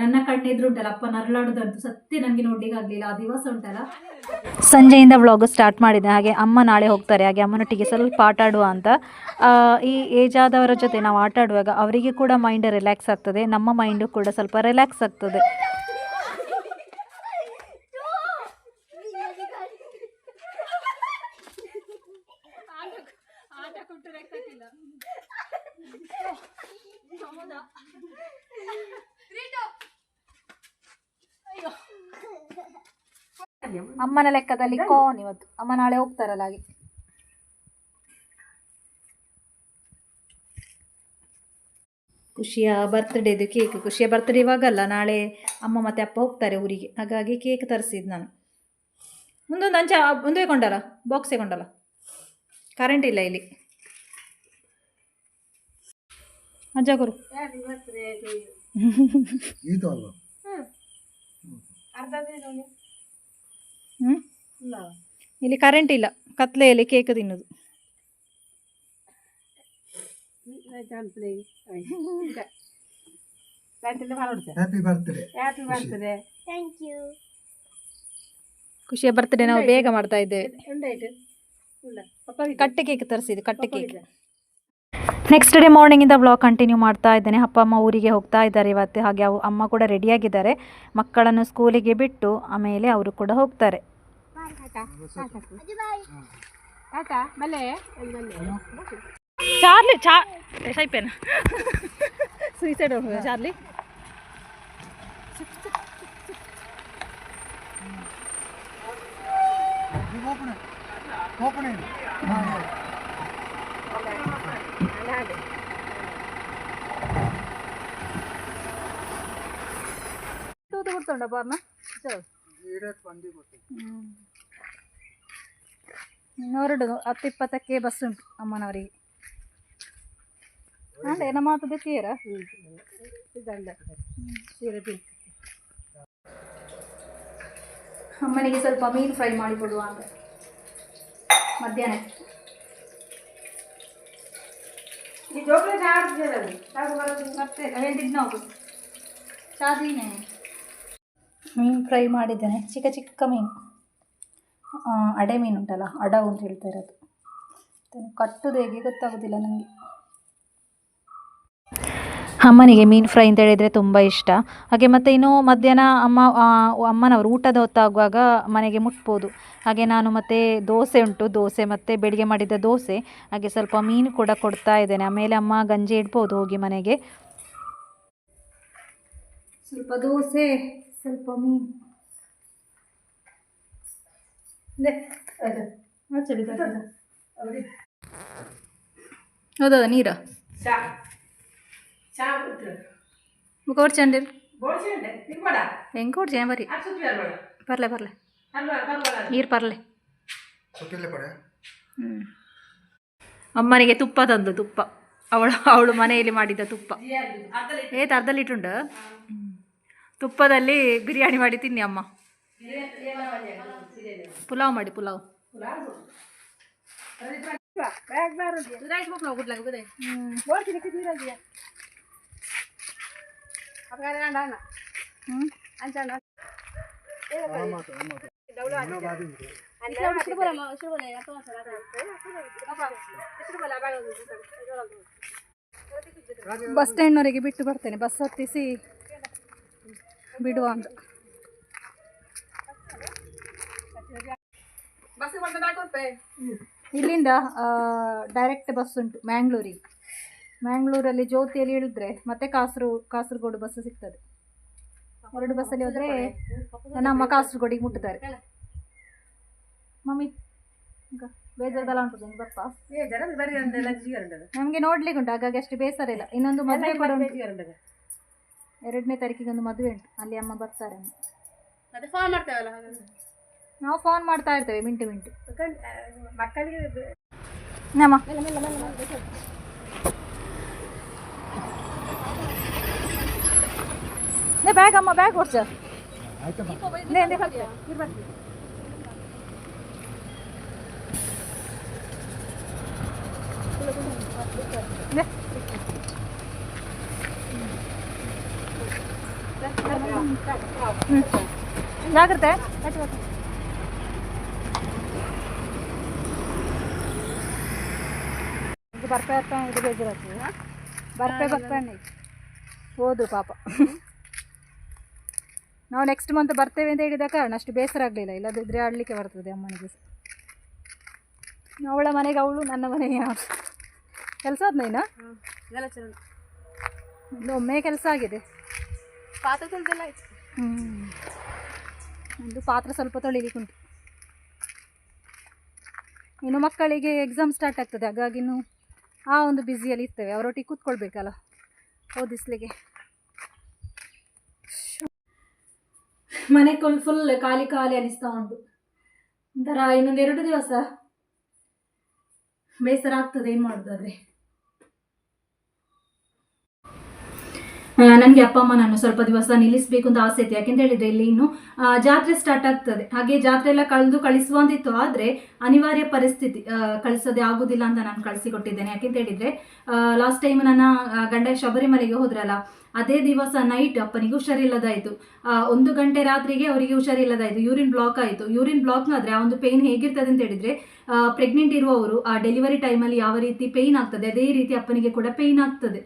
ನನ್ನ ಕಣ್ಣಿದ್ರು ಉಂಟಲ್ಲ ಅಪ್ಪ ನರಳಾಡುದಂತೂ ಸತ್ಯ ನನಗೆ ನೋಡ್ಲಿಕ್ಕೆ ಆಗಲಿಲ್ಲ ಆ ದಿವಸ ಉಂಟಲ್ಲ. ಸಂಜೆಯಿಂದ ವ್ಲಾಗ್ ಸ್ಟಾರ್ಟ್ ಮಾಡಿದೆ ಹಾಗೆ ಅಮ್ಮ ನಾಳೆ ಹೋಗ್ತಾರೆ ಹಾಗೆ ಅಮ್ಮನೊಟ್ಟಿಗೆ ಸ್ವಲ್ಪ ಆಟ ಆಡುವ ಅಂತ. ಆ, ಈ ಏಜ್ ಆದವರ ಜೊತೆ ನಾವು ಆಟ ಆಡುವಾಗ ಅವರಿಗೆ ಕೂಡ ಮೈಂಡ್ ರಿಲ್ಯಾಕ್ಸ್ ಆಗ್ತದೆ ನಮ್ಮ ಮೈಂಡು ಕೂಡ ಸ್ವಲ್ಪ ರಿಲ್ಯಾಕ್ಸ್ ಆಗ್ತದೆ. ಅಮ್ಮನ ಲೆಕ್ಕದಲ್ಲಿ ಕಾನ್ ಇವತ್ತು. ಅಮ್ಮ ನಾಳೆ ಹೋಗ್ತಾರಲ್ಲ ಹಾಗೆ. ಖುಷಿಯ ಬರ್ತ್ಡೇದು ಕೇಕ್ ಖುಷಿಯ ಬರ್ತ್ಡೇ ಇವಾಗಲ್ಲ ನಾಳೆ ಅಮ್ಮ ಮತ್ತೆ ಅಪ್ಪ ಹೋಗ್ತಾರೆ ಊರಿಗೆ. ಹಾಗಾಗಿ ಕೇಕ್ ತರಿಸಿದ್ದು ನಾನು. ಮುಂದೊಂದು ಅಂಚೆ ಮುಂದೆ ಕೊಂಡಲ್ಲ ಬಾಕ್ಸ್ ಕೊಂಡಲ್ಲ ಕರೆಂಟ್ ಇಲ್ಲ ಇಲ್ಲಿ. ಅಜ್ಜ ಗುರು ಇದು ಅಲ್ವಾ ಹ್ಞೂ ಇಲ್ಲಿ ಕರೆಂಟ್ ಇಲ್ಲ. ಕತ್ಲೆಯಲ್ಲಿ ಕೇಕ್ ತಿನ್ನೋದು. ಹ್ಯಾಪಿ ಬರ್ತ್ಡೇ ಖುಷಿಯ ಬರ್ತ್ಡೇ ನಾವು ಬೇಗ ಮಾಡ್ತಾ ಇದ್ದೇವೆ ಕಟ್ಟೆ ಕೇಕ್ ತರಿಸಿದ್ದು ಕಟ್ಟೆ ಕೇಕ್ ನೆಕ್ಸ್ಟ್ ಡೇ ಮಾರ್ನಿಂಗಿಂದ ವ್ಲಾಗ್ ಕಂಟಿನ್ಯೂ ಮಾಡ್ತಾ ಇದ್ದೇನೆ. ಅಪ್ಪ, ಅಮ್ಮ ಊರಿಗೆ ಹೋಗ್ತಾ ಇದ್ದಾರೆ ಇವತ್ತು. ಹಾಗೆ ಅವು ಅಮ್ಮ ಕೂಡ ರೆಡಿಯಾಗಿದ್ದಾರೆ ಮಕ್ಕಳನ್ನು ಸ್ಕೂಲಿಗೆ ಬಿಟ್ಟು ಆಮೇಲೆ ಅವರು ಕೂಡ ಹೋಗ್ತಾರೆ. ಚಾರ್ಲಿ, ಚಾ ಸೈಪೇನ? ಸೂಸೈಡ್ ಹೋಗ್ತದೆ ಚಾರ್ಲಿ. ಓಪನ್ ಓಪನ್ ತೂತು ಕೊಡ್ತೊಂಡ ಬಾರ್ನ? ಹೊರಡು ಹತ್ತು ಇಪ್ಪತ್ತಕ್ಕೆ ಬಸ್ ಉಂಟು ಅಮ್ಮನವರಿಗೆ. ಅಲ್ಲ ನಮ್ಮ ಮಾತದ ತೀರ ಅಮ್ಮನಿಗೆ ಸ್ವಲ್ಪ ಮೀನು ಫ್ರೈ ಶಾದೀನೆ ಮೀನು ಫ್ರೈ ಮಾಡಿದ್ದೇನೆ. ಚಿಕ್ಕ ಚಿಕ್ಕ ಮೀನು. ಅಡೆ ಮೀನು ಉಂಟಲ್ಲ ಅಡ ಅಂತ ಹೇಳ್ತಾ ಇರೋದು. ಕಟ್ಟುದು ಹೇಗೆ ಗೊತ್ತಾಗೋದಿಲ್ಲ ನನಗೆ ಅಮ್ಮನಿಗೆ ಮೀನು ಫ್ರೈ ಅಂತ ಹೇಳಿದರೆ ತುಂಬ ಇಷ್ಟ. ಹಾಗೆ ಮತ್ತು ಇನ್ನು ಮಧ್ಯಾಹ್ನ ಅಮ್ಮ ಅಮ್ಮನವರು ಊಟದ ಹೊತ್ತಾಗುವಾಗ ಮನೆಗೆ ಮುಟ್ಬೋದು. ಹಾಗೆ ನಾನು ಮತ್ತೆ ದೋಸೆ ಉಂಟು ದೋಸೆ ಮತ್ತು ಬೆಳಿಗ್ಗೆ ಮಾಡಿದ ದೋಸೆ. ಹಾಗೆ ಸ್ವಲ್ಪ ಮೀನು ಕೂಡ ಕೊಡ್ತಾ ಇದ್ದೇನೆ. ಆಮೇಲೆ ಅಮ್ಮ ಗಂಜಿ ಇಡ್ಬೋದು ಹೋಗಿ ಮನೆಗೆ. ಸ್ವಲ್ಪ ದೋಸೆ ಸ್ವಲ್ಪ ಮೀನು. ಹೌದಾ ನೀರ? ಕೋಡ್ಚಂಡಿ ಹೆಂಗೆ ಕೊಡ್ಚೆ ಬರಿ? ಬರ್ಲೆ ಬರ್ಲೆ. ನೀರು ಹ್ಞೂ ಅಮ್ಮನಿಗೆ ತುಪ್ಪ ತಂದು ತುಪ್ಪ. ಅವಳು ಅವಳು ಮನೆಯಲ್ಲಿ ಮಾಡಿದ ತುಪ್ಪ. ಏತ್ ಅರ್ಧ ಲೀಟ್ರ್ ಉಂಟು ತುಪ್ಪದಲ್ಲಿ ಬಿರಿಯಾನಿ ಮಾಡಿ ತಿನ್ನಿ ಅಮ್ಮ. ಪುಲಾವ್ ಮಾಡಿ ಪುಲಾವ್. ಬಸ್ ಸ್ಟ್ಯಾಂಡ್ನವರೆಗೆ ಬಿಟ್ಟು ಬರ್ತೇನೆ ಬಸ್ ಹತ್ತಿಸಿ ಬಿಡುವ ಅಂತ. ಇಲ್ಲಿಂದ ಡೈರೆಕ್ಟ್ ಬಸ್ ಉಂಟು ಮ್ಯಾಂಗ್ಳೂರಿಗೆ. ಮ್ಯಾಂಗ್ಳೂರಲ್ಲಿ ಜ್ಯೋತಿಯಲ್ಲಿ ಇಳಿದ್ರೆ ಮತ್ತೆ ಕಾಸರು ಕಾಸರಗೋಡು ಬಸ್ ಸಿಗ್ತದೆ. ಹೊರಡು ಬಸ್ಸಲ್ಲಿ ಹೋದರೆ ನಮ್ಮ ಕಾಸರಗೋಡಿಗೆ ಮುಟ್ಟುತ್ತಾರೆ ಮಮ್ಮಿ ಈಗ ಬೇಜಾರದಲ್ಲ ಉಂಟು ನಿಮ್ಗೆ ಬಪ್ಪ ನಮಗೆ ನೋಡ್ಲಿಕ್ಕೆ ಉಂಟು ಹಾಗಾಗಿ ಅಷ್ಟು ಬೇಸರ ಇಲ್ಲ. ಇನ್ನೊಂದು ಮದುವೆ ಕೂಡ ಉಂಟು. ಎರಡನೇ ತಾರೀಕಿಗೆ ಒಂದು ಮದುವೆ ಉಂಟು. ಅಲ್ಲಿ ಅಮ್ಮ ಬರ್ತಾರೆ ನಾವು ಫೋನ್ ಮಾಡ್ತಾ ಇರ್ತೇವೆ ಮಿಂಟು ಮಿಂಟು. ನಮ್ಮ ನೇ ಬ್ಯಾಗ್ ಅಮ್ಮ ಬ್ಯಾಗ್ ಕೊಡ್ಸ ನೇ ನೇ ಬರ್ತೀಯ ಹ್ಮ್. ಜಾಗ್ರತೆ ಇದು ಬರ್ಪೆ ಬರ್ತಾ ಇದು ಬೇಜಾರಾಗ್ತದೆ ಬರ್ಪೆ ಬರ್ತಾನೆ ಹೋದು ಪಾಪ ನಾವು ನೆಕ್ಸ್ಟ್ ಮಂತ್ ಬರ್ತೇವೆ ಅಂತ ಹೇಳಿದ ಕಾರಣ ಅಷ್ಟು ಬೇಸರ ಆಗಲಿಲ್ಲ. ಇಲ್ಲದಿದ್ದರೆ ಆಡಲಿಕ್ಕೆ ಬರ್ತದೆ ಅಮ್ಮನಿಗೆ. ಅವಳ ಮನೆಗೆ ಅವಳು ನನ್ನ ಮನೆಗೆ ಅವಳು ಕೆಲಸ ಆದ್ನೈನಾ ಒಂದು ಒಮ್ಮೆ ಕೆಲಸ ಆಗಿದೆ. ಪಾತ್ರ ತೊಳೆದೆಲ್ಲ ಆಯ್ತು. ಹ್ಞೂ ಒಂದು ಪಾತ್ರ ಸ್ವಲ್ಪ ತೊಳಿಲಿಕ್ಕೆ ಉಂಟು. ಇನ್ನು ಮಕ್ಕಳಿಗೆ ಎಕ್ಸಾಮ್ ಸ್ಟಾರ್ಟ್ ಆಗ್ತದೆ. ಹಾಗಾಗಿ ಇನ್ನು ಆ ಒಂದು ಬ್ಯುಸಿಯಲ್ಲಿ ಇರ್ತೇವೆ. ಅವರೊಟ್ಟಿಗೆ ಕೂತ್ಕೊಳ್ಬೇಕಲ್ಲ ಓದಿಸ್ಲಿಕ್ಕೆ. ಮನೆ ಫುಲ್ ಫುಲ್ ಖಾಲಿ ಖಾಲಿ ಅನಿಸ್ತಾ ಉಂಟು. ಒಂಥರ ಇನ್ನೊಂದು ಎರಡು ದಿವಸ ಬೇಸರ ಆಗ್ತದೆ ಏನು ಮಾಡೋದಾದ್ರೆ ನನಗೆ ಅಪ್ಪ ಅಮ್ಮ ನಾನು ಸ್ವಲ್ಪ ದಿವಸ ನಿಲ್ಲಿಸಬೇಕು ಅಂತ ಆಸೆ ಇತ್ತು. ಯಾಕೆಂತ ಹೇಳಿದ್ರೆ ಇಲ್ಲಿ ಇನ್ನು ಜಾತ್ರೆ ಸ್ಟಾರ್ಟ್ ಆಗ್ತದೆ. ಹಾಗೆ ಜಾತ್ರೆ ಎಲ್ಲ ಕಳೆದು ಕಳಿಸುವಂತಿತ್ತು ಆದರೆ ಅನಿವಾರ್ಯ ಪರಿಸ್ಥಿತಿ ಕಳಿಸೋದೇ ಆಗುದಿಲ್ಲ ಅಂತ ನಾನು ಕಳಿಸಿಕೊಟ್ಟಿದ್ದೇನೆ. ಯಾಕೆಂತ ಹೇಳಿದ್ರೆ ಲಾಸ್ಟ್ ಟೈಮ್ ನನ್ನ ಗಂಡ ಶಬರಿಮಲೆಗೆ ಹೋದ್ರಲ್ಲ, ಅದೇ ದಿವಸ ನೈಟ್ ಅಪ್ಪನಿಗೆ ಹುಷಾರಿಲ್ಲದಾಯಿತು ಒಂದು ಗಂಟೆ ರಾತ್ರಿಗೆ ಅವರಿಗೆ ಹುಷಾರಿಲ್ಲದಾಯಿತು ಯೂರಿನ್ ಬ್ಲಾಕ್ ಆಯಿತು. ಯೂರಿನ್ ಬ್ಲಾಕ್ ಆದರೆ ಆ ಒಂದು ಪೇನ್ ಹೇಗಿರ್ತದೆ ಅಂತ ಹೇಳಿದ್ರೆ ಪ್ರೆಗ್ನೆಂಟ್ ಇರುವವರು, ಆ ಡೆಲಿವರಿ ಟೈಮಲ್ಲಿ ಯಾವ ರೀತಿ ಪೇಯ್ನ್ ಆಗ್ತದೆ, ಅದೇ ರೀತಿ ಅಪ್ಪನಿಗೆ ಕೂಡ ಪೇಯ್ನ್ ಆಗ್ತದೆ.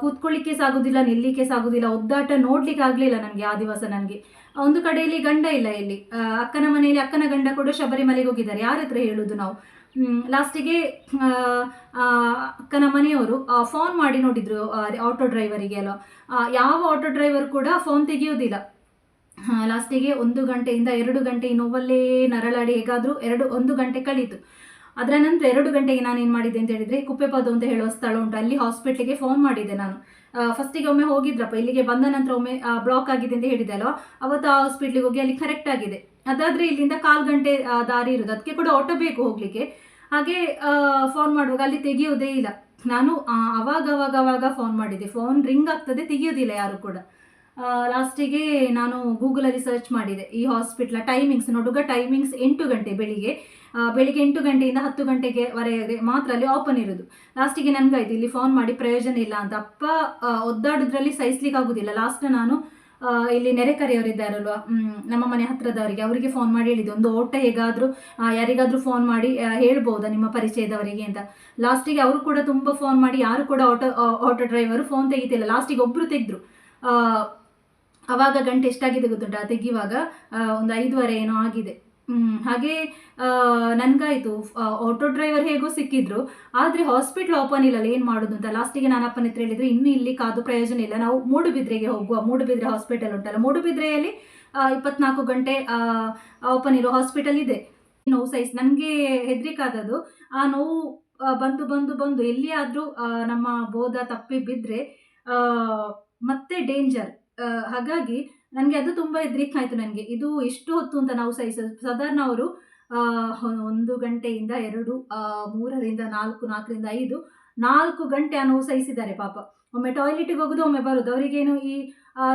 ಕೂತ್ಕೊಳ್ಳಿಕ್ಕೆ ಸಾಗುದಿಲ್ಲ, ನಿಲ್ಲಿಕ್ಕೆ ಸಾಗುದಿಲ್ಲ, ಒದ್ದಾಟ ನೋಡ್ಲಿಕ್ಕೆ ಆಗಲಿಲ್ಲ ನನಗೆ ಆ ದಿವಸ ನನಗೆ. ಒಂದು ಕಡೆಯಲ್ಲಿ ಗಂಡ ಇಲ್ಲ ಇಲ್ಲಿ. ಅಕ್ಕನ ಮನೆಯಲ್ಲಿ ಅಕ್ಕನ ಗಂಡ ಕೂಡ ಶಬರಿಮಲೆಗೆ ಹೋಗಿದ್ದಾರೆ. ಯಾರ ಹತ್ರ ಹೇಳುದು ನಾವು? ಲಾಸ್ಟಿಗೆ ಅಕ್ಕನ ಮನೆಯವರು ಫೋನ್ ಮಾಡಿ ನೋಡಿದ್ರು ಆಟೋ ಡ್ರೈವರಿಗೆ ಅಲ್ಲ ಯಾವ ಆಟೋ ಡ್ರೈವರ್ ಕೂಡ ಫೋನ್ ತೆಗೆಯೋದಿಲ್ಲ. ಲಾಸ್ಟಿಗೆ ಒಂದು ಗಂಟೆಯಿಂದ ಎರಡು ಗಂಟೆ ಈ ನೋವಲ್ಲೇ ನರಳಾಡಿ ಹೇಗಾದರೂ ಎರಡು, ಒಂದು ಗಂಟೆ ಕಳೀತು. ಅದರ ನಂತರ ಎರಡು ಗಂಟೆಗೆ ನಾನು ಏನು ಮಾಡಿದ್ದೆ ಅಂತ ಹೇಳಿದ್ರೆ, ಕುಪ್ಪೆಪಾದು ಅಂತ ಹೇಳುವ ಸ್ಥಳ ಉಂಟು. ಅಲ್ಲಿ ಹಾಸ್ಪಿಟ್ಲಿಗೆ ಫೋನ್ ಮಾಡಿದೆ ನಾನು. ಫಸ್ಟಿಗೆ ಒಮ್ಮೆ ಹೋಗಿದ್ರಪ್ಪ, ಇಲ್ಲಿಗೆ ಬಂದ ನಂತರ ಒಮ್ಮೆ ಬ್ಲಾಕ್ ಆಗಿದೆ ಅಂತ ಹೇಳಿದೆ ಅಲ್ವಾ? ಅವತ್ತು ಆ ಹಾಸ್ಪಿಟ್ಲಿಗೆ ಹೋಗಿ ಅಲ್ಲಿ ಕರೆಕ್ಟ್ ಆಗಿದೆ. ಅದಾದರೆ ಇಲ್ಲಿಂದ ಕಾಲು ಗಂಟೆ ದಾರಿ ಇರೋದು. ಅದಕ್ಕೆ ಕೂಡ ಆಟೋ ಬೇಕು ಹೋಗಲಿಕ್ಕೆ. ಹಾಗೆ ಫೋನ್ ಮಾಡುವಾಗ ಅಲ್ಲಿ ತೆಗೆಯೋದೇ ಇಲ್ಲ. ನಾನು ಅವಾಗ ಅವಾಗ ಅವಾಗ ಫೋನ್ ಮಾಡಿದ್ದೆ. ಫೋನ್ ರಿಂಗ್ ಆಗ್ತದೆ, ತೆಗೆಯೋದಿಲ್ಲ ಯಾರು ಕೂಡ. ಲಾಸ್ಟಿಗೆ ನಾನು ಗೂಗಲಲ್ಲಿ ಸರ್ಚ್ ಮಾಡಿದೆ. ಈ ಹಾಸ್ಪಿಟ್ಲ ಟೈಮಿಂಗ್ಸ್ ನೋಡುಗ ಟೈಮಿಂಗ್ಸ್ ಎಂಟು ಗಂಟೆ ಬೆಳಿಗ್ಗೆ. ಬೆಳಿಗ್ಗೆ ಎಂಟು ಗಂಟೆಯಿಂದ ಹತ್ತು ಗಂಟೆಗೆ ವರೆಗೆ ಮಾತ್ರ ಅಲ್ಲಿ ಓಪನ್ ಇರೋದು. ಲಾಸ್ಟಿಗೆ ನನಗಾಯ್ತು ಇಲ್ಲಿ ಫೋನ್ ಮಾಡಿ ಪ್ರಯೋಜನ ಇಲ್ಲ ಅಂತ. ಅಪ್ಪ ಒದ್ದಾಡೋದ್ರಲ್ಲಿ ಸಹಿಸ್ಲಿಕ್ಕೆ ಆಗೋದಿಲ್ಲ. ಲಾಸ್ಟ್ ನಾನು ಇಲ್ಲಿ ನೆರೆಕರೆಯವರಿದ್ದಾರಲ್ವ ನಮ್ಮ ಮನೆ ಹತ್ರದವರಿಗೆ ಅವರಿಗೆ ಫೋನ್ ಮಾಡಿ ಹೇಳಿದೆ ಒಂದು ಓಟ ಹೇಗಾದರೂ ಯಾರಿಗಾದರೂ ಫೋನ್ ಮಾಡಿ ಹೇಳ್ಬೋದಾ ನಿಮ್ಮ ಪರಿಚಯದವರಿಗೆ ಅಂತ. ಲಾಸ್ಟಿಗೆ ಅವರು ಕೂಡ ತುಂಬ ಫೋನ್ ಮಾಡಿ ಯಾರು ಕೂಡ ಆಟೋ ಆಟೋ ಡ್ರೈವರು ಫೋನ್ ತೆಗಿತಿಲ್ಲ. ಲಾಸ್ಟಿಗೆ ಒಬ್ಬರು ತೆಗೆದ್ರು. ಅವಾಗ ಗಂಟೆ ಎಷ್ಟಾಗಿದೆ ಗೊತ್ತುಂಟ? ತೆಗಿಯುವಾಗ ಆ, ಒಂದು ಐದುವರೆ ಏನೋ ಆಗಿದೆ. ಹಾಗೆ ನನಗಾಯಿತು. ಆಟೋ ಡ್ರೈವರ್ ಹೇಗೋ ಸಿಕ್ಕಿದ್ರು. ಆದರೆ ಹಾಸ್ಪಿಟಲ್ ಓಪನ್ ಇಲ್ಲಲ್ಲ, ಏನು ಮಾಡೋದು ಅಂತ. ಲಾಸ್ಟಿಗೆ ನಾನು ಅಪ್ಪನ ಹತ್ರ ಹೇಳಿದ್ರೆ, ಇನ್ನೂ ಇಲ್ಲಿ ಕಾದು ಪ್ರಯೋಜನ ಇಲ್ಲ. ನಾವು ಮೂಡುಬಿದ್ರೆಗೆ ಹೋಗುವ. ಮೂಡುಬಿದ್ರೆ ಹಾಸ್ಪಿಟಲ್ ಉಂಟಲ್ಲ. ಮೂಡುಬಿದ್ರೆಯಲ್ಲಿ ಇಪ್ಪತ್ನಾಲ್ಕು ಗಂಟೆ ಓಪನ್ ಇರೋ ಹಾಸ್ಪಿಟಲ್ ಇದೆ. ನೋವು ಸೈಜ್ ನನಗೆ ಹೆದರಿಕಾದದ್ದು ಆ ನೋವು ಬಂದು ಬಂದು ಬಂದು ಎಲ್ಲಿಯಾದರೂ ನಮ್ಮ ಬೋಧ ತಪ್ಪಿ ಬಿದ್ದರೆ ಮತ್ತೆ ಡೇಂಜರ್ ಹಾಗಾಗಿ ನನಗೆ ಅದು ತುಂಬ ಆಯಿತು ನನಗೆ. ಇದು ಎಷ್ಟು ಹೊತ್ತು ಅಂತ ನಾವು ಸಹಿಸೋದು ಸಾಧಾರಣ ಅವರು ಒಂದು ಗಂಟೆಯಿಂದ ಎರಡು ಮೂರರಿಂದ ನಾಲ್ಕು ನಾಲ್ಕರಿಂದ ಐದು ನಾಲ್ಕು ಗಂಟೆ ಆ ನೋವು ಸಹಿಸಿದ್ದಾರೆ ಪಾಪ. ಒಮ್ಮೆ ಟಾಯ್ಲೆಟಿಗೆ ಹೋಗೋದು ಒಮ್ಮೆ ಬರೋದು. ಅವರಿಗೇನು ಈ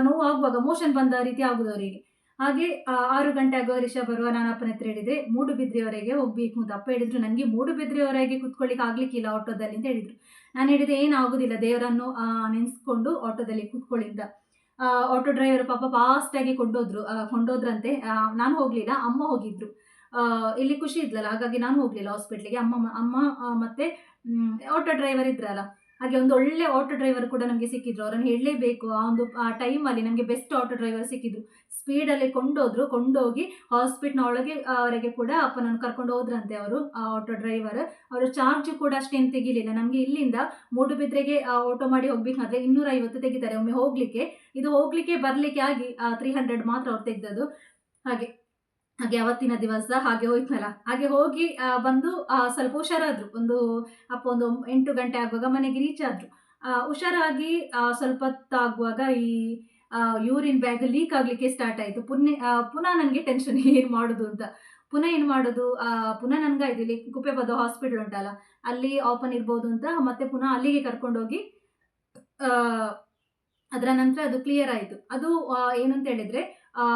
ನೋವು ಆಗುವಾಗ ಮೋಷನ್ ಬಂದ ರೀತಿ ಆಗೋದು ಅವರಿಗೆ. ಹಾಗೆ ಆರು ಗಂಟೆ ಆಗುವ ರಿಷಾ ಬರುವ ನಾನು ಅಪ್ಪನ ಹತ್ರ ಹೇಳಿದೆ ಮೂಡುಬಿದ್ರೆಯವರೆಗೆ ಹೋಗ್ಬೇಕು ಅಂತ. ಅಪ್ಪ ಹೇಳಿದ್ರು ನನಗೆ ಮೂಡುಬಿದ್ರೆಯವರೆಗೆ ಕೂತ್ಕೊಳ್ಳಿಕ್ಕೆ ಆಗ್ಲಿಕ್ಕಿಲ್ಲ ಆಟೋದಲ್ಲಿ. ಅಂತ ಹೇಳಿದ್ರು. ನಾನು ಹೇಳಿದೆ ಏನು ಆಗೋದಿಲ್ಲ ದೇವರನ್ನು ನೆನೆಸ್ಕೊಂಡು ಆಟೋದಲ್ಲಿ ಕೂತ್ಕೊಳ್ಳಿ ಅಂತ. ಆ, ಆಟೋ ಡ್ರೈವರ್ ಪಾಪ ಫಾಸ್ಟಾಗಿ ಕೊಂಡೋದ್ರು ಕೊಂಡೋದ್ರಂತೆ. ನಾನು ಹೋಗಲಿಲ್ಲ, ಅಮ್ಮ ಹೋಗಿದ್ರು. ಇಲ್ಲಿ ಖುಷಿ ಇದ್ಲಲ್ಲ, ಹಾಗಾಗಿ ನಾನು ಹೋಗಲಿಲ್ಲ ಹಾಸ್ಪಿಟ್ಲಿಗೆ ಅಮ್ಮ ಅಮ್ಮ ಮತ್ತೆ ಆಟೋ ಡ್ರೈವರ್ ಇದ್ರಲ್ಲ. ಹಾಗೆ ಒಂದು ಒಳ್ಳೆ ಆಟೋ ಡ್ರೈವರ್ ಕೂಡ ನಮಗೆ ಸಿಕ್ಕಿದ್ರು. ಅವರನ್ನು ಹೇಳಲೇಬೇಕು. ಆ ಒಂದು, ಆ ಟೈಮಲ್ಲಿ ನಮಗೆ ಬೆಸ್ಟ್ ಆಟೋ ಡ್ರೈವರ್ ಸಿಕ್ಕಿದ್ರು. ಸ್ಪೀಡಲ್ಲಿ ಕೊಂಡೋದ್ರು. ಕೊಂಡೋಗಿ ಹಾಸ್ಪಿಟ್ನ ಒಳಗೆ ಅವರಿಗೆ ಕೂಡ ಅಪ್ಪನನ್ನು ಕರ್ಕೊಂಡು ಹೋದ್ರಂತೆ ಅವರು, ಆ ಆಟೋ ಡ್ರೈವರ್ ಅವರು ಚಾರ್ಜ್ ಕೂಡ ಅಷ್ಟೇನು ತೆಗಿಲಿಲ್ಲ. ನಮಗೆ ಇಲ್ಲಿಂದ ಮೂಡುಬಿದ್ರೆಗೆ ಆಟೋ ಮಾಡಿ ಹೋಗ್ಬೇಕಾದ್ರೆ ಇನ್ನೂರ ಐವತ್ತು ತೆಗಿತಾರೆ. ಒಮ್ಮೆ ಹೋಗ್ಲಿಕ್ಕೆ. ಇದು ಹೋಗ್ಲಿಕ್ಕೆ, ಬರಲಿಕ್ಕೆ ಆಗಿ ತ್ರೀ ಹಂಡ್ರೆಡ್ ಮಾತ್ರ ಅವ್ರು ತೆಗ್ದದು ಹಾಗೆ. ಹಾಗೆ ಅವತ್ತಿನ ದಿವಸ ಹಾಗೆ ಹೋಯ್ತಲ್ಲ. ಹಾಗೆ ಹೋಗಿ ಬಂದು ಸ್ವಲ್ಪ ಹುಷಾರಾದ್ರು. ಒಂದು ಅಪ್ಪ ಒಂದು ಎಂಟು ಗಂಟೆ ಆಗುವಾಗ ಮನೆಗೆ ರೀಚ್ ಆದ್ರು. ಹುಷಾರಾಗಿ ಸ್ವಲ್ಪ ಹೊತ್ತಾಗುವಾಗ ಈ ಯೂರಿನ್ ಬ್ಯಾಗ್ ಲೀಕ್ ಆಗಲಿಕ್ಕೆ ಸ್ಟಾರ್ಟ್ ಆಯಿತು. ಆ, ಪುನಃ ನನಗೆ ಟೆನ್ಷನ್ ಏನು ಮಾಡೋದು ಅಂತ. ಪುನಃ ಏನು ಮಾಡೋದು? ಪುನಃ ನನಗೆ ಇಲ್ಲಿ ಕುಪ್ಪೆಬದ್ದು ಹಾಸ್ಪಿಟಲ್ ಉಂಟಲ್ಲ. ಅಲ್ಲಿ ಓಪನ್ ಇರ್ಬೋದು ಅಂತ ಮತ್ತೆ ಪುನಃ ಅಲ್ಲಿಗೆ ಕರ್ಕೊಂಡೋಗಿ ಅದರ ನಂತರ ಅದು ಕ್ಲಿಯರ್ ಆಯಿತು. ಅದು ಏನಂತ ಹೇಳಿದ್ರೆ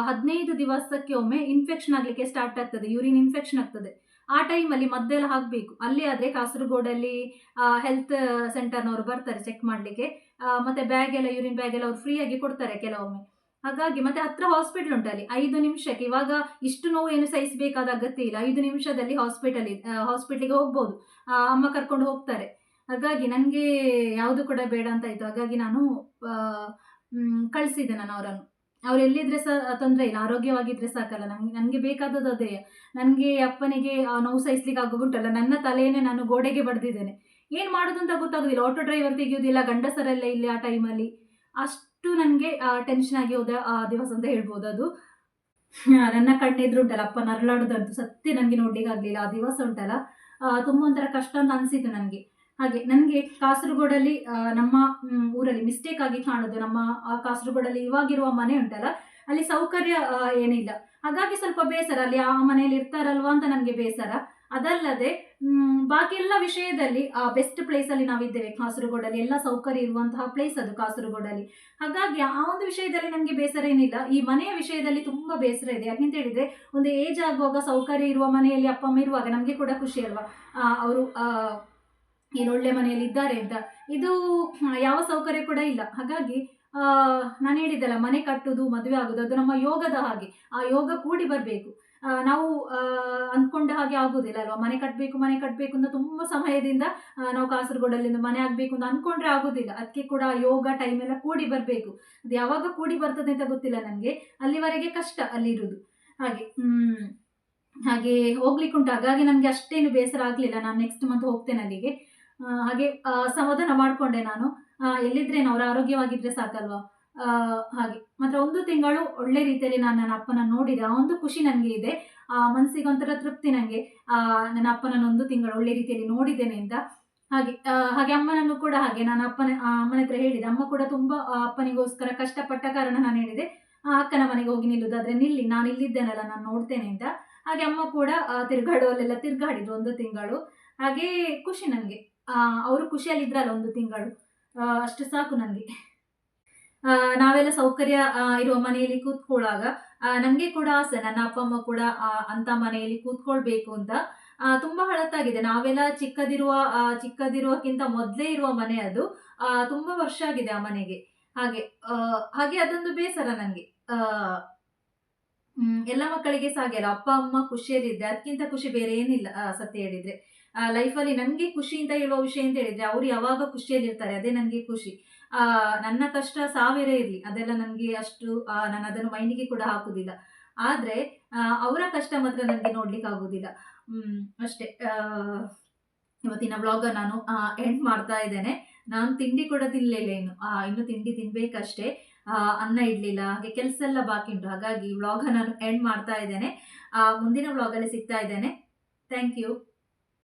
ಹದಿನೈದು ದಿವಸಕ್ಕೆ ಒಮ್ಮೆ ಇನ್ಫೆಕ್ಷನ್ ಆಗಲಿಕ್ಕೆ ಸ್ಟಾರ್ಟ್ ಆಗ್ತದೆ ಯೂರಿನ್ ಇನ್ಫೆಕ್ಷನ್ ಆಗ್ತದೆ. ಆ ಟೈಮಲ್ಲಿ ಮದ್ದೆಲ್ಲ ಹಾಕಬೇಕು. ಅಲ್ಲಿ ಆದರೆ ಕಾಸರಗೋಡಲ್ಲಿ ಹೆಲ್ತ್ ಸೆಂಟರ್ನವರು ಬರ್ತಾರೆ ಚೆಕ್ ಮಾಡಲಿಕ್ಕೆ. ಮತ್ತು ಬ್ಯಾಗ್ ಎಲ್ಲ ಯೂರಿನ್ ಬ್ಯಾಗ್ ಎಲ್ಲ ಅವ್ರು ಫ್ರೀಯಾಗಿ ಕೊಡ್ತಾರೆ ಕೆಲವೊಮ್ಮೆ. ಹಾಗಾಗಿ ಮತ್ತೆ ಹತ್ರ ಹಾಸ್ಪಿಟಲ್ ಉಂಟಲ್ಲಿ ಐದು ನಿಮಿಷಕ್ಕೆ. ಇವಾಗ ಇಷ್ಟು ನೋವು ಏನು ಸಹಿಸಬೇಕಾದ ಅಗತ್ಯ ಇಲ್ಲ. ಐದು ನಿಮಿಷದಲ್ಲಿ ಹಾಸ್ಪಿಟಲ್ ಹಾಸ್ಪಿಟ್ಲಿಗೆ ಹೋಗ್ಬೋದು. ಅಮ್ಮ ಕರ್ಕೊಂಡು ಹೋಗ್ತಾರೆ. ಹಾಗಾಗಿ ನನಗೆ ಯಾವುದು ಕೂಡ ಬೇಡ ಅಂತ ಆಯಿತು. ಹಾಗಾಗಿ ನಾನು ಕಳಿಸಿದೆ ನಾನು ಅವರನ್ನು. ಅವ್ರು ಎಲ್ಲಿದ್ರೆ ಸಹ ತೊಂದರೆ ಇಲ್ಲ, ಆರೋಗ್ಯವಾಗಿದ್ರೆ ಸಾಕಲ್ಲ. ನನಗೆ ನನಗೆ ಬೇಕಾದದ್ದು ಅದೇ. ನನಗೆ ಅಪ್ಪನಿಗೆ ನೋವು ಸಹಿಸ್ಲಿಕ್ಕೆ ಆಗೋಗುಂಟಲ್ಲ. ನನ್ನ ತಲೆಯೇ ನಾನು ಗೋಡೆಗೆ ಬಡ್ದಿದ್ದೇನೆ. ಏನು ಮಾಡೋದು ಅಂತ ಗೊತ್ತಾಗೋದಿಲ್ಲ. ಆಟೋ ಡ್ರೈವರ್ ತೆಗೆಯೋದಿಲ್ಲ, ಗಂಡಸರೆಲ್ಲ ಇಲ್ಲಿ ಆ ಟೈಮಲ್ಲಿ ಅಷ್ಟು ನನಗೆ ಟೆನ್ಷನ್ ಆಗಿ ಹೋದ ಆ ದಿವಸ ಅಂತ ಹೇಳ್ಬೋದು ಅದು. ನನ್ನ ಕಣ್ಣೆದ್ರು ಉಂಟಲ್ಲ ಅಪ್ಪ ನರಳಾಡೋದಂತೂ ಸತ್ಯ ನನಗೆ ನೋಡ್ಲಿಕ್ಕೆ ಆ ದಿವಸ ಉಂಟಲ್ಲ. ತುಂಬ ಒಂಥರ ಕಷ್ಟ ಅಂತ ಅನಿಸಿತು ನನಗೆ. ಹಾಗೆ ನನಗೆ ಕಾಸರಗೋಡಲ್ಲಿ ನಮ್ಮ ಊರಲ್ಲಿ ಮಿಸ್ಟೇಕ್ ಆಗಿ ಕಾಣೋದು, ನಮ್ಮ ಕಾಸರಗೋಡಲ್ಲಿ ಇವಾಗಿರುವ ಮನೆ ಉಂಟಲ್ಲ, ಅಲ್ಲಿ ಸೌಕರ್ಯ ಏನಿಲ್ಲ. ಹಾಗಾಗಿ ಸ್ವಲ್ಪ ಬೇಸರ, ಅಲ್ಲಿ ಆ ಮನೆಯಲ್ಲಿ ಇರ್ತಾರಲ್ವಾ ಅಂತ ನನಗೆ ಬೇಸರ. ಅದಲ್ಲದೆ ಬಾಕಿ ಎಲ್ಲ ವಿಷಯದಲ್ಲಿ, ಆ ಬೆಸ್ಟ್ ಪ್ಲೇಸಲ್ಲಿ ನಾವಿದ್ದೇವೆ, ಕಾಸರಗೋಡಲ್ಲಿ ಎಲ್ಲ ಸೌಕರ್ಯ ಇರುವಂತಹ ಪ್ಲೇಸ್ ಅದು ಕಾಸರಗೋಡಲ್ಲಿ. ಹಾಗಾಗಿ ಆ ಒಂದು ವಿಷಯದಲ್ಲಿ ನನಗೆ ಬೇಸರ ಏನಿಲ್ಲ. ಈ ಮನೆಯ ವಿಷಯದಲ್ಲಿ ತುಂಬ ಬೇಸರ ಇದೆ. ಯಾಕೆಂತ ಹೇಳಿದ್ರೆ, ಒಂದು ಏಜ್ ಆಗುವಾಗ ಸೌಕರ್ಯ ಇರುವ ಮನೆಯಲ್ಲಿ ಅಪ್ಪ ಅಮ್ಮ ಇರುವಾಗ ನಮಗೆ ಕೂಡ ಖುಷಿ ಅಲ್ವಾ? ಅವರು ಏನು ಒಳ್ಳೆ ಮನೆಯಲ್ಲಿ ಇದ್ದಾರೆ ಅಂತ. ಇದು ಯಾವ ಸೌಕರ್ಯ ಕೂಡ ಇಲ್ಲ. ಹಾಗಾಗಿ ನಾನು ಹೇಳಿದ್ದಲ್ಲ, ಮನೆ ಕಟ್ಟುದು, ಮದುವೆ ಆಗೋದು, ಅದು ನಮ್ಮ ಯೋಗದ ಹಾಗೆ. ಆ ಯೋಗ ಕೂಡಿ ಬರಬೇಕು. ನಾವು ಅಂದ್ಕೊಂಡ ಹಾಗೆ ಆಗೋದಿಲ್ಲ ಅಲ್ವಾ? ಮನೆ ಕಟ್ಟಬೇಕು ಮನೆ ಕಟ್ಟಬೇಕು ಅಂತ ತುಂಬ ಸಮಯದಿಂದ ನಾವು ಕಾಸರಗೋಡಲ್ಲಿಂದ ಮನೆ ಆಗಬೇಕು ಅಂತ ಅಂದ್ಕೊಂಡ್ರೆ ಆಗೋದಿಲ್ಲ. ಅದಕ್ಕೆ ಕೂಡ ಯೋಗ ಟೈಮ್ ಎಲ್ಲ ಕೂಡಿ ಬರಬೇಕು. ಅದು ಯಾವಾಗ ಕೂಡಿ ಬರ್ತದೆ ಅಂತ ಗೊತ್ತಿಲ್ಲ ನನಗೆ. ಅಲ್ಲಿವರೆಗೆ ಕಷ್ಟ ಅಲ್ಲಿರುವುದು ಹಾಗೆ, ಹ್ಮ್. ಹಾಗೆ ಹೋಗ್ಲಿಕ್ಕುಂಟು. ಹಾಗಾಗಿ ನನಗೆ ಅಷ್ಟೇನು ಬೇಸರ ಆಗಲಿಲ್ಲ. ನಾನು ನೆಕ್ಸ್ಟ್ ಮಂತ್ ಹೋಗ್ತೇನೆ ಅಲ್ಲಿಗೆ. ಹಾಗೆ ಸಮಾಧಾನ ಮಾಡಿಕೊಂಡೆ ನಾನು. ಎಲ್ಲಿದ್ರೆ ಎಲ್ಲಿದ್ರೇನು ಅವ್ರ ಆರೋಗ್ಯವಾಗಿದ್ರೆ ಸಾಕಲ್ವಾ? ಹಾಗೆ. ಮಾತ್ರ ಒಂದು ತಿಂಗಳು ಒಳ್ಳೆ ರೀತಿಯಲ್ಲಿ ನಾನು ನನ್ನ ಅಪ್ಪನ ನೋಡಿದೆ. ಆ ಒಂದು ಖುಷಿ ನನಗೆ ಇದೆ. ಆ ಮನಸ್ಸಿಗೆ ಒಂಥರ ತೃಪ್ತಿ ನನಗೆ ನನ್ನ ಅಪ್ಪನನ್ನು ಒಂದು ತಿಂಗಳು ಒಳ್ಳೆ ರೀತಿಯಲ್ಲಿ ನೋಡಿದ್ದೇನೆ ಅಂತ. ಹಾಗೆ ಹಾಗೆ ಅಮ್ಮನನ್ನು ಕೂಡ ಹಾಗೆ. ನಾನು ಅಪ್ಪನ ಅಮ್ಮನ ಹತ್ರ ಹೇಳಿದೆ. ಅಮ್ಮ ಕೂಡ ತುಂಬ ಅಪ್ಪನಿಗೋಸ್ಕರ ಕಷ್ಟಪಟ್ಟ ಕಾರಣ ನಾನು ಹೇಳಿದೆ. ಅಕ್ಕನ ಮನೆಗೆ ಹೋಗಿ ನಿಲ್ಲುದಾದ್ರೆ ನಿಲ್ಲಿ. ನಾನು ಇಲ್ಲಿದ್ದೇನಲ್ಲ, ನಾನು ನೋಡ್ತೇನೆ ಅಂತ. ಹಾಗೆ ಅಮ್ಮ ಕೂಡ ತಿರುಗಾಡುವಲ್ಲೆಲ್ಲ ತಿರುಗಾಡಿದ್ರು ಒಂದು ತಿಂಗಳು. ಹಾಗೆ ಖುಷಿ ನನಗೆ ಅವರು ಖುಷಿಯಲ್ಲಿದ್ರಲ್ಲ ಒಂದು ತಿಂಗಳು. ಅಷ್ಟು ಸಾಕು ನನಗೆ ನಾವೆಲ್ಲ ಸೌಕರ್ಯ ಇರುವ ಮನೆಯಲ್ಲಿ ಕೂತ್ಕೊಳ್ಳುವಾಗ ನನಗೆ ಕೂಡ ಆಸೆ, ನನ್ನ ಅಪ್ಪ, ಅಮ್ಮ ಕೂಡ ಅಂತ ಮನೆಯಲ್ಲಿ ಕೂತ್ಕೊಳ್ಬೇಕು ಅಂತ. ತುಂಬಾ ಹಳತ್ತಾಗಿದೆ. ನಾವೆಲ್ಲ ಚಿಕ್ಕದಿರುವ ಚಿಕ್ಕದಿರುವಕ್ಕಿಂತ ಮೊದಲೇ ಇರುವ ಮನೆ ಅದು. ತುಂಬಾ ವರ್ಷ ಆಗಿದೆ ಆ ಮನೆಗೆ. ಹಾಗೆ ಹಾಗೆ ಅದೊಂದು ಬೇಸರ ನನಗೆ ಎಲ್ಲ ಮಕ್ಕಳಿಗೆ ಸಾಗಿಲ್ಲ ಅಪ್ಪ, ಅಮ್ಮ ಖುಷಿಯಲ್ಲಿದ್ದೆ. ಅದಕ್ಕಿಂತ ಖುಷಿ ಬೇರೆ ಏನಿಲ್ಲ ಸತ್ಯ ಹೇಳಿದ್ರೆ. ಲೈಫಲ್ಲಿ ನನಗೆ ಖುಷಿ ಅಂತ ಹೇಳುವ ವಿಷಯ ಅಂತ ಹೇಳಿದ್ರೆ ಅವ್ರು ಯಾವಾಗ ಖುಷಿಯಲ್ಲಿರ್ತಾರೆ ಅದೇ ನನಗೆ ಖುಷಿ. ನನ್ನ ಕಷ್ಟ ಸಾವಿರ ಇರಲಿ, ಅದೆಲ್ಲ ನನಗೆ ಅಷ್ಟು ನಾನು ಅದನ್ನು ಮೈಂಡಿಗೆ ಕೂಡ ಹಾಕುದಿಲ್ಲ. ಆದರೆ ಅವರ ಕಷ್ಟ ಮಾತ್ರ ನನಗೆ ನೋಡ್ಲಿಕ್ಕೆ ಆಗೋದಿಲ್ಲ. ಅಷ್ಟೇ. ಇವತ್ತಿನ ವ್ಲಾಗ ನಾನು ಎಂಡ್ ಮಾಡ್ತಾ ಇದ್ದೇನೆ. ನಾನು ತಿಂಡಿ ಕೂಡ ತಿನ್ನಲಿಲ್ಲ ಇನ್ನು. ಇನ್ನು ತಿಂಡಿ ತಿನ್ಬೇಕಷ್ಟೇ. ಅನ್ನ ಇಡ್ಲಿಲ್ಲ, ಹಾಗೆ ಕೆಲಸ ಎಲ್ಲ ಬಾಕಿ ಉಂಟು. ಹಾಗಾಗಿ ವ್ಲಾಗ ನಾನು ಎಂಡ್ ಮಾಡ್ತಾ ಇದ್ದೇನೆ. ಮುಂದಿನ ವ್ಲಾಗಲ್ಲಿ ಸಿಗ್ತಾ ಇದ್ದೇನೆ. Thank you